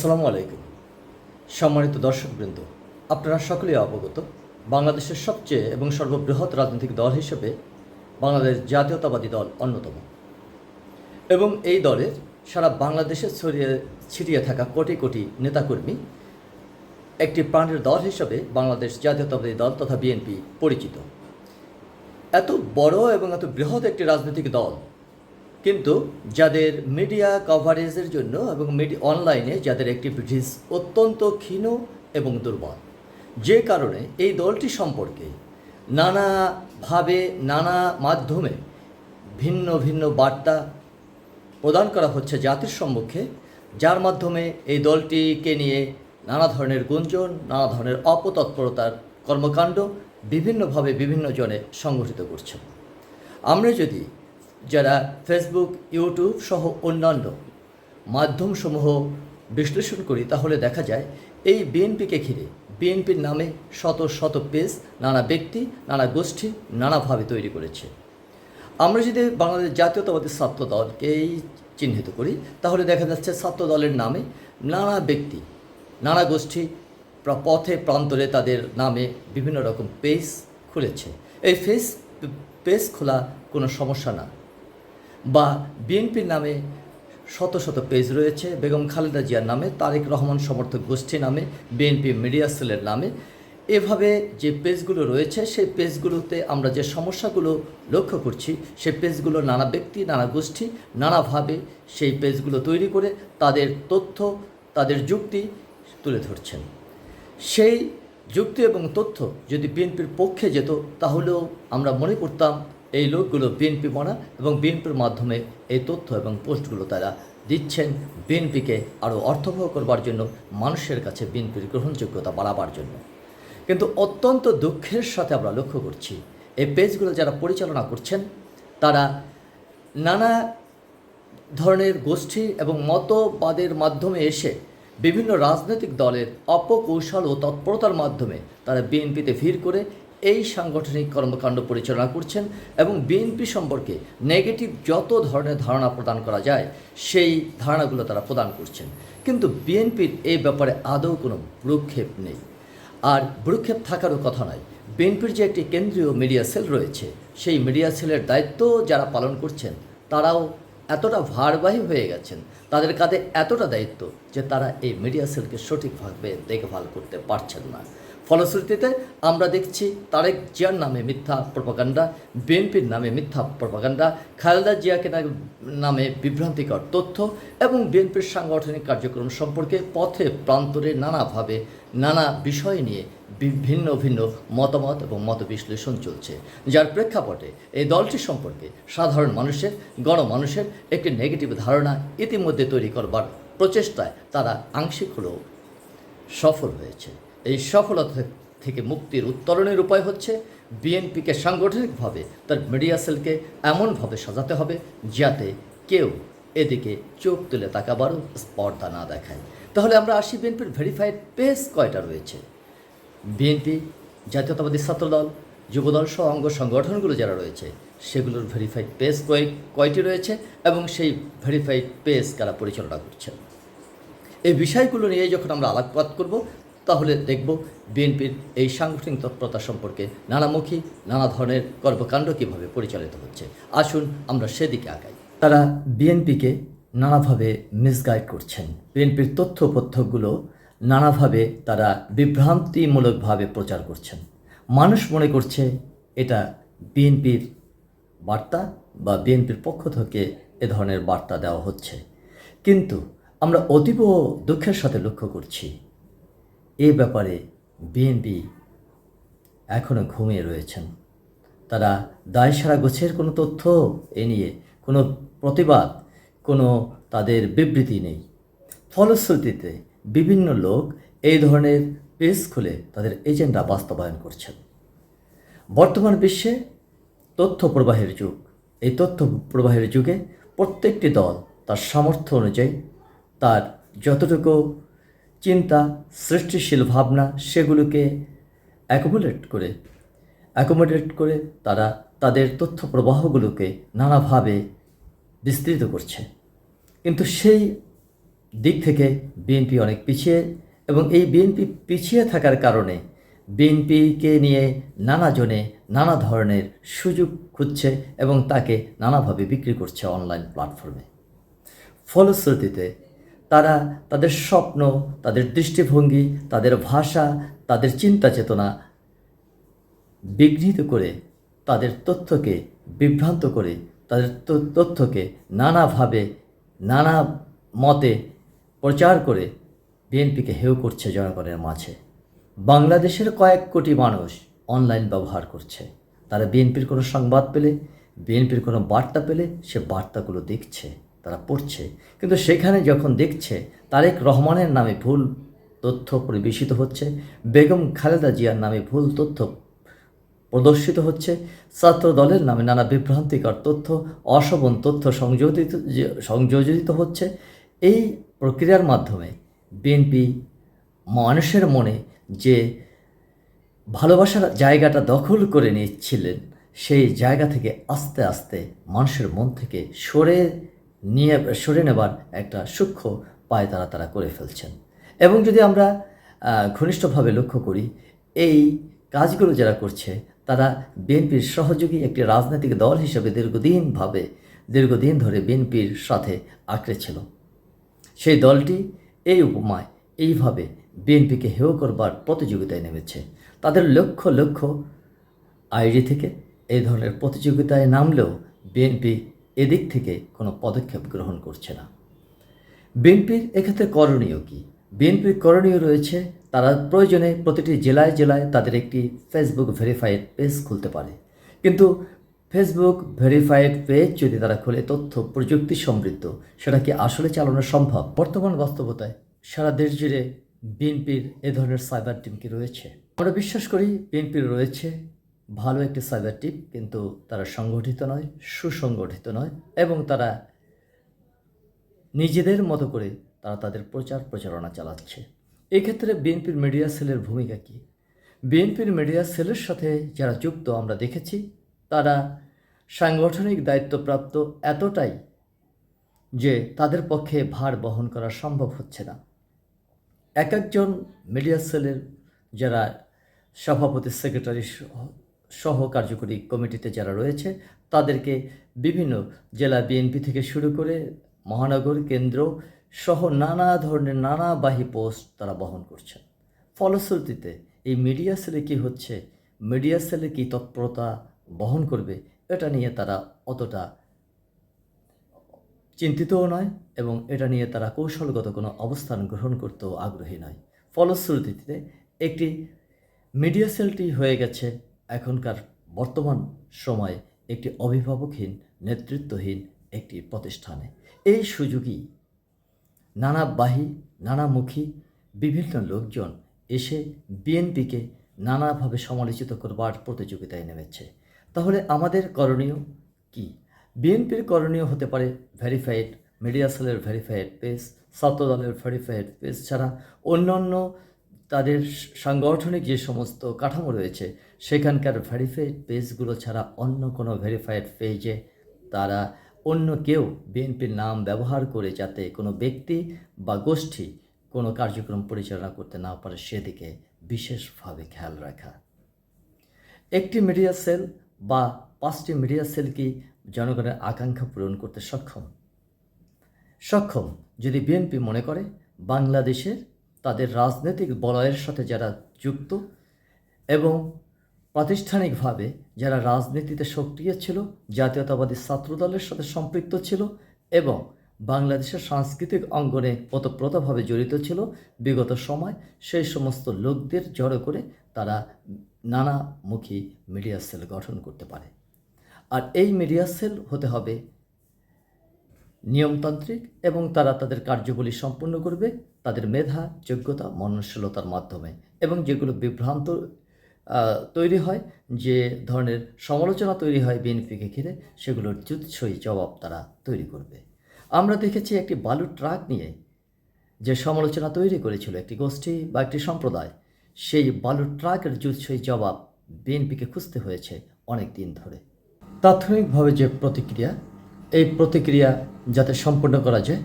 আসসালামু আলাইকুম। সম্মানিত দর্শকবৃন্দ, আপনারা সকলেই অবগত, বাংলাদেশের সবচেয়ে এবং সর্ববৃহৎ রাজনৈতিক দল হিসেবে বাংলাদেশ জাতীয়তাবাদী দল অন্যতম। এবং এই দলের সারা বাংলাদেশে ছড়িয়ে ছিটিয়ে থাকা কোটি কোটি নেতাকর্মী একটি প্রাণের দল হিসেবে বাংলাদেশ জাতীয়তাবাদী দল তথা বিএনপি পরিচিত। এত বড় এবং এত বৃহৎ একটি রাজনৈতিক দল কিন্তু যাদের মিডিয়া কভারেজের জন্য এবং অনলাইনে যাদের অ্যাক্টিভিটিস অত্যন্ত ক্ষীণ এবং দুর্বল। যে কারণে এই দলটি সম্পর্কে নানাভাবে নানা মাধ্যমে ভিন্ন ভিন্ন বার্তা প্রদান করা হচ্ছে জাতির সম্মুখে, যার মাধ্যমে এই দলটিকে নিয়ে নানা ধরনের গুঞ্জন, নানা ধরনের অপতৎপরতার কর্মকাণ্ড বিভিন্নভাবে বিভিন্ন জনে সংগঠিত করছে। আমরা যদি যারা ফেসবুক ইউটিউব সহ অন্যান্য মাধ্যমসমূহ বিশ্লেষণ করি, তাহলে দেখা যায় এই বিএনপিকে ঘিরে, বিএনপির নামে শত শত পেজ নানা ব্যক্তি, নানা গোষ্ঠী নানাভাবে তৈরি করেছে। আমরা যদি বাংলাদেশ জাতীয়তাবাদী ছাত্র দলকেই চিহ্নিত করি, তাহলে দেখা যাচ্ছে ছাত্র দলের নামে নানা ব্যক্তি, নানা গোষ্ঠী পথে, প্রান্তরে তাদের নামে বিভিন্ন রকম পেজ খুলেছে। এই ফেস পেজ খোলা কোনো সমস্যা না। বা বিএনপির নামে শত শত পেজ রয়েছে। বেগম খালেদা জিয়ার নামে, তারেক রহমান সমর্থক গোষ্ঠী নামে বিএনপি মিডিয়া সেলের নামে। এভাবে যে পেজগুলো রয়েছে, সেই পেজগুলোতে আমরা যে সমস্যাগুলো লক্ষ্য করছি, সেই পেজগুলো নানা ব্যক্তি, নানা গোষ্ঠী নানাভাবে সেই পেজগুলো তৈরি করে তাদের তথ্য, তাদের যুক্তি তুলে ধরছেন। সেই যুক্তি এবং তথ্য যদি বিএনপির পক্ষে যেত, তাহলেও আমরা মনে করতাম এই লোকগুলো বিএনপি মনা এবং বিএনপির মাধ্যমে এই তথ্য এবং পোস্টগুলো তারা দিচ্ছেন বিএনপিকে আরও অর্থবহ করবার জন্য, মানুষের কাছে বিএনপির গ্রহণযোগ্যতা বাড়াবার জন্য। কিন্তু অত্যন্ত দুঃখের সাথে আমরা লক্ষ্য করছি, এই পেজগুলো যারা পরিচালনা করছেন, তারা নানা ধরনের গোষ্ঠী এবং মতবাদের মাধ্যমে এসে বিভিন্ন রাজনৈতিক দলের অপকৌশল ও তৎপরতার মাধ্যমে তারা বিএনপিতে ভিড় করে এই সাংগঠনিক কর্মকাণ্ড পরিচালনা করছেন এবং বিএনপি সম্পর্কে নেগেটিভ যত ধরনের ধারণা প্রদান করা যায়, সেই ধারণাগুলো তারা প্রদান করছেন। কিন্তু বিএনপির এই ব্যাপারে আদৌ কোনো ভ্রুক্ষেপ নেই। আর ভ্রুক্ষেপ থাকারও কথা নয় বিএনপির যে একটি কেন্দ্রীয় মিডিয়া সেল রয়েছে, সেই মিডিয়া সেলের দায়িত্ব যারা পালন করছেন, তারাও এতটা ভারবাহী হয়ে গেছেন, তাদের কাঁধে এতটা দায়িত্ব যে তারা এই মিডিয়া সেলকে সঠিকভাবে দেখভাল করতে পারছেন না। ফলশ্রুতিতে আমরা দেখছি তারেক জিয়ার নামে মিথ্যা প্রপাগান্ডা, বিএনপির নামে মিথ্যা প্রপাগান্ডা, খালেদা জিয়াকে নামে বিভ্রান্তিকর তথ্য এবং বিএনপির সাংগঠনিক কার্যক্রম সম্পর্কে পথে প্রান্তরে নানাভাবে নানা বিষয় নিয়ে ভিন্ন ভিন্ন মতামত এবং মত বিশ্লেষণ চলছে। যার প্রেক্ষাপটে এই দলটি সম্পর্কে সাধারণ মানুষের, গণমানুষের একটি নেগেটিভ ধারণা ইতিমধ্যে তৈরি করবার প্রচেষ্টায় তারা আংশিক হলেও সফল হয়েছে। এই সফলতা থেকে মুক্তির উত্তরণের উপায় হচ্ছে বিএনপিকে সাংগঠনিকভাবে তার মিডিয়া সেলকে এমনভাবে সাজাতে হবে যাতে কেউ এদিকে চোখ তুলে তাকাবারও স্পর্ধা না দেখায়। তাহলে আমরা আসি বিএনপির ভেরিফাইড পেজ কয়টা রয়েছে? বিএনপি, জাতীয়তাবাদী ছাত্রদল, যুবদল সহ অঙ্গ সংগঠনগুলো যারা রয়েছে, সেগুলোর ভেরিফাইড পেজ কয়েক কয়টি রয়েছে এবং সেই ভেরিফাইড পেজ কারা পরিচালনা করছেন? এই বিষয়গুলো নিয়ে যখন আমরা আলোকপাত করব তাহলে দেখব বিএনপির এই সাংগঠনিক তৎপরতা সম্পর্কে নানামুখী, নানা ধরনের কর্মকাণ্ড কীভাবে পরিচালিত হচ্ছে। আসুন আমরা সেদিকে আগাই। তারা বিএনপিকে নানাভাবে মিসগাইড করছেন। বিএনপির তথ্য পথ্যগুলো নানাভাবে তারা বিভ্রান্তিমূলকভাবে প্রচার করছেন। মানুষ মনে করছে এটা বিএনপির বার্তা বা বিএনপির পক্ষ থেকে এ ধরনের বার্তা দেওয়া হচ্ছে। কিন্তু আমরা অতীব দুঃখের সাথে লক্ষ্য করছি এ ব্যাপারে বিএনপি এখনও ঘুমিয়ে রয়েছেন। তারা দায় সারা গোছের কোনো তথ্য এ নিয়ে কোনো প্রতিবাদ, কোনো তাদের বিবৃতি নেই। ফলশ্রুতিতে বিভিন্ন লোক এই ধরনের পেজ খুলে তাদের এজেন্ডা বাস্তবায়ন করছেন। বর্তমান বিশ্বে তথ্য প্রবাহের যুগ। এই তথ্য প্রবাহের যুগে প্রত্যেকটি দল তার সামর্থ্য অনুযায়ী তার যতটুকু চিন্তা, সৃষ্টিশীল ভাবনা সেগুলোকে অ্যাকোমোডেট করে অ্যাকোমোডেট করে তারা তাদের তথ্য প্রবাহগুলোকে নানাভাবে বিস্তৃত করছে। কিন্তু সেই দিক থেকে বিএনপি অনেক পিছিয়ে এবং এই বিএনপি পিছিয়ে থাকার কারণে বিএনপিকে নিয়ে নানা জনে নানা ধরনের সুযোগ খুঁজছে এবং তাকে নানাভাবে বিক্রি করছে অনলাইন প্ল্যাটফর্মে ফলশ্রুতিতে তারা তাদের স্বপ্ন, তাদের দৃষ্টিভঙ্গি, তাদের ভাষা, তাদের চিন্তা চেতনা বিঘ্নিত করে তাদের তথ্যকে বিভ্রান্ত করে, তাদের তথ্যকে নানাভাবে, নানা মতে প্রচার করে বিএনপিকে হেয় করছে জনগণের মাঝে। বাংলাদেশের কয়েক কোটি মানুষ অনলাইন ব্যবহার করছে। তারা বিএনপির কোনো সংবাদ পেলে, বিএনপির কোনো বার্তা পেলে সে বার্তাগুলো দেখছে। তারা পড়ছে। কিন্তু সেখানে যখন দেখছে, তারেক রহমানের নামে ভুল তথ্য পরিবেশিত হচ্ছে, বেগম খালেদা জিয়ার নামে ভুল তথ্য প্রদর্শিত হচ্ছে ছাত্র দলের নামে নানা বিভ্রান্তিকর তথ্য, অশোভন তথ্য সংযোজিত সংযোজিত হচ্ছে, এই প্রক্রিয়ার মাধ্যমে বিএনপি মানুষের মনে যে ভালোবাসার জায়গাটা দখল করে নিচ্ছিলেন, সেই জায়গা থেকে আস্তে আস্তে মানুষের মন থেকে সরে নিয়ে সরে নেবার একটা সূক্ষ্ম পায় তারা তারা করে ফেলছেন। এবং যদি আমরা ঘনিষ্ঠভাবে লক্ষ্য করি, এই কাজগুলো যারা করছে, তারা বিএনপির সহযোগী একটি রাজনৈতিক দল হিসেবে দীর্ঘদিনভাবে দীর্ঘদিন ধরে বিএনপির সাথে আঁকড়ে ছিল। সেই দলটি এই উপমায় এইভাবে বিএনপিকে হেয় করবার প্রতিযোগিতায় নেমেছে। তাদের লক্ষ লক্ষ আইডি থেকে এই ধরনের প্রতিযোগিতায় নামলেও বিএনপি এদিক থেকে কোনো পদক্ষেপ গ্রহণ করছে না। বিএনপির এক্ষেত্রে করণীয় কি? বিএনপির করণীয় রয়েছে, তারা প্রয়োজনে প্রতিটি জেলায় জেলায় তাদের একটি ফেসবুক ভেরিফাইড পেজ খুলতে পারে। কিন্তু ফেসবুক ভেরিফাইড পেজ যদি তারা খুলে, তথ্য প্রযুক্তি সমৃদ্ধ, সেটা কি আসলে চালানো সম্ভব? বর্তমান বাস্তবতায় সারা দেশ জুড়ে বিএনপির এ ধরনের সাইবার টিম কি রয়েছে? আমরা বিশ্বাস করি বিএনপির রয়েছে ভালো একটি সাইবার টিম কিন্তু তারা সংগঠিত নয়, সুসংগঠিত নয় এবং তারা নিজেদের মতো করে তারা তাদের প্রচার প্রচারণা চালাচ্ছে। এক্ষেত্রে বিএনপির মিডিয়া সেলের ভূমিকা কী? বিএনপির মিডিয়া সেলের সাথে যারা যুক্ত আমরা দেখেছি, তারা সাংগঠনিক দায়িত্বপ্রাপ্ত এতটাই যে তাদের পক্ষে ভার বহন করা সম্ভব হচ্ছে না। এক একজন মিডিয়া সেলের যারা সভাপতি সেক্রেটারি সহ- কার্যকরী কমিটিতে যারা রয়েছে, তাদেরকে বিভিন্ন জেলা বিএনপি থেকে শুরু করে মহানগর কেন্দ্র সহ নানা ধরনের নানা নানাবাহী পোস্ট তারা বহন করছেন। ফলশ্রুতিতে এই মিডিয়া সেলে কী হচ্ছে, মিডিয়া সেলে কী তৎপরতা বহন করবে, এটা নিয়ে তারা অতটা চিন্তিতও নয় এবং এটা নিয়ে তারা কৌশলগত কোনো অবস্থান গ্রহণ করতেও আগ্রহী নয়। ফলশ্রুতিতে একটি মিডিয়া সেলটি হয়ে গেছে এখনকার বর্তমান সময়ে একটি অভিভাবকহীন, নেতৃত্বহীন একটি প্রতিষ্ঠানে। এই সুযোগই নানাবাহী নানামুখী বিভিন্ন লোকজন এসে বিএনপিকে নানাভাবে সমালোচিত করবার প্রতিযোগিতায় নেমেছে। তাহলে আমাদের করণীয় কি? বিএনপির করণীয় হতে পারে ভেরিফাইড, মিডিয়া সেলের ভেরিফাইড পেজ ছাত্র দলের ভেরিফাইড পেজ ছাড়া অন্যান্য তাদের সাংগঠনিক যে সমস্ত কাঠামো রয়েছে, সেখানকার ভেরিফাইড পেজগুলো ছাড়া অন্য কোনো ভেরিফাইড পেজে তারা অন্য কেউ বিএনপির নাম ব্যবহার করে যাতে কোনো ব্যক্তি বা গোষ্ঠী কোনো কার্যক্রম পরিচালনা করতে না পারে, সেদিকে বিশেষভাবে খেয়াল রাখা। একটি মিডিয়া সেল বা পাঁচটি মিডিয়া সেল কি জনগণের আকাঙ্ক্ষা পূরণ করতে সক্ষম? সক্ষম যদি বিএনপি মনে করে, বাংলাদেশের তাদের রাজনৈতিক বলয়ের সাথে যারা যুক্ত এবং প্রাতিষ্ঠানিকভাবে যারা রাজনীতিতে সক্রিয় ছিল, জাতীয়তাবাদী ছাত্রদলের সাথে সম্পৃক্ত ছিল এবং বাংলাদেশের সাংস্কৃতিক অঙ্গনে ওতপ্রোতভাবে জড়িত ছিল, বিগত সময় সেই সমস্ত লোকদের জড়ো করে তারা নানামুখী মিডিয়া সেল গঠন করতে পারে। আর এই মিডিয়া সেল হতে হবে নিয়মতান্ত্রিক এবং তারা তাদের কার্যবলী সম্পূর্ণ করবে তাদের মেধা, যোগ্যতা, মননশীলতার মাধ্যমে এবং যেগুলো বিভ্রান্ত তৈরি হয়, যে ধরনের সমালোচনা তৈরি হয় বিএনপিকে ঘিরে, সেগুলোর জুৎসই জবাব তারা তৈরি করবে। আমরা দেখেছি একটি বালু ট্রাক নিয়ে যে সমালোচনা তৈরি করেছিল একটি গোষ্ঠী বা একটি সম্প্রদায়, সেই বালু ট্রাকের জুৎসই জবাব বিএনপিকে খুঁজতে হয়েছে অনেক দিন ধরে। তাৎক্ষণিকভাবে যে প্রতিক্রিয়া, এই প্রতিক্রিয়া যাতে সম্পন্ন করা যায়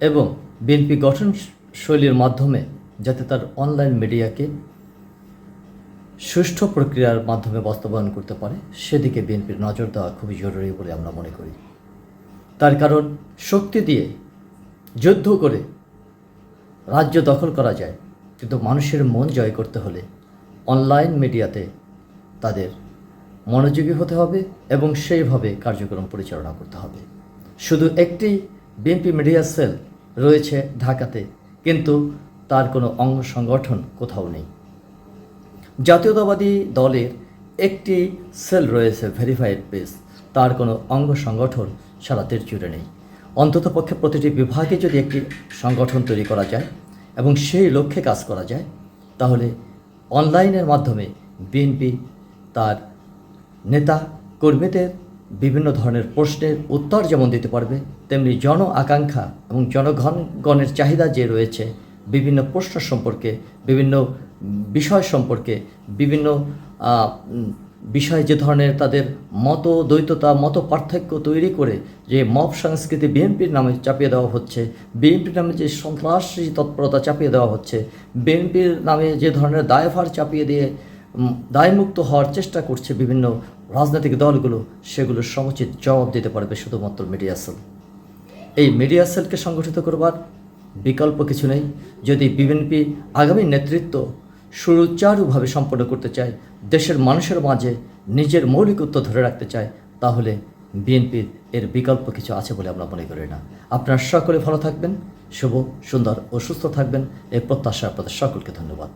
এবং বিএনপি গঠন শৈলীর মাধ্যমে যাতে তার অনলাইন মিডিয়াকে সুষ্ঠু প্রক্রিয়ার মাধ্যমে বাস্তবায়ন করতে পারে, সেদিকে বিএনপির নজর দেওয়া খুবই জরুরি বলে আমরা মনে করি। তার কারণ, শক্তি দিয়ে যুদ্ধ করে রাজ্য দখল করা যায়, কিন্তু মানুষের মন জয় করতে হলে অনলাইন মিডিয়াতে তাদের মনোযোগী হতে হবে এবং সেইভাবে কার্যক্রম পরিচালনা করতে হবে। শুধু একটি বিএনপি মিডিয়া সেল রয়েছে ঢাকাতে, কিন্তু তার কোনো অঙ্গ সংগঠন কোথাও নেই। জাতীয়তাবাদী দলের একটি সেল রয়েছে ভেরিফাইড পেজ তার কোনো অঙ্গ সংগঠন সারা দেশ জুড়ে নেই। অন্ততপক্ষে প্রতিটি বিভাগে যদি একটি সংগঠন তৈরি করা যায় এবং সেই লক্ষ্যে কাজ করা যায়, তাহলে অনলাইনের মাধ্যমে বিএনপি তার নেতা কর্মীদের বিভিন্ন ধরনের প্রশ্নের উত্তর যেমন দিতে পারবে, তেমনি জন আকাঙ্ক্ষা এবং জনগণগণের চাহিদা যে রয়েছে, বিভিন্ন প্রশ্ন সম্পর্কে, বিভিন্ন বিষয় সম্পর্কে, বিভিন্ন বিষয়ে যে ধরনের তাদের মত দ্বৈততা, মত পার্থক্য তৈরি করে যে মব সংস্কৃতি বিএনপির নামে চাপিয়ে দেওয়া হচ্ছে, বিএনপির নামে যে সন্ত্রাসী তৎপরতা চাপিয়ে দেওয়া হচ্ছে, বিএনপির নামে যে ধরনের দায়ভার চাপিয়ে দিয়ে দায়মুক্ত হওয়ার চেষ্টা করছে বিভিন্ন রাজনৈতিক দলগুলো সেগুলোর সমুচিত জবাব দিতে পারবে শুধুমাত্র মিডিয়া সেল। এই মিডিয়া সেলকে সংগঠিত করবার বিকল্প কিছু নেই। যদি বিএনপি আগামী নেতৃত্ব সুচারুভাবে সম্পন্ন করতে চায়, দেশের মানুষের মাঝে নিজের মৌলিকত্ব ধরে রাখতে চায়, তাহলে বিএনপির এর বিকল্প কিছু আছে বলে আমরা মনে করি না। আপনারা সকলে ভালো থাকবেন, শুভ, সুন্দর ও সুস্থ থাকবেন। এই প্রত্যাশা আপনাদের সকলকে ধন্যবাদ।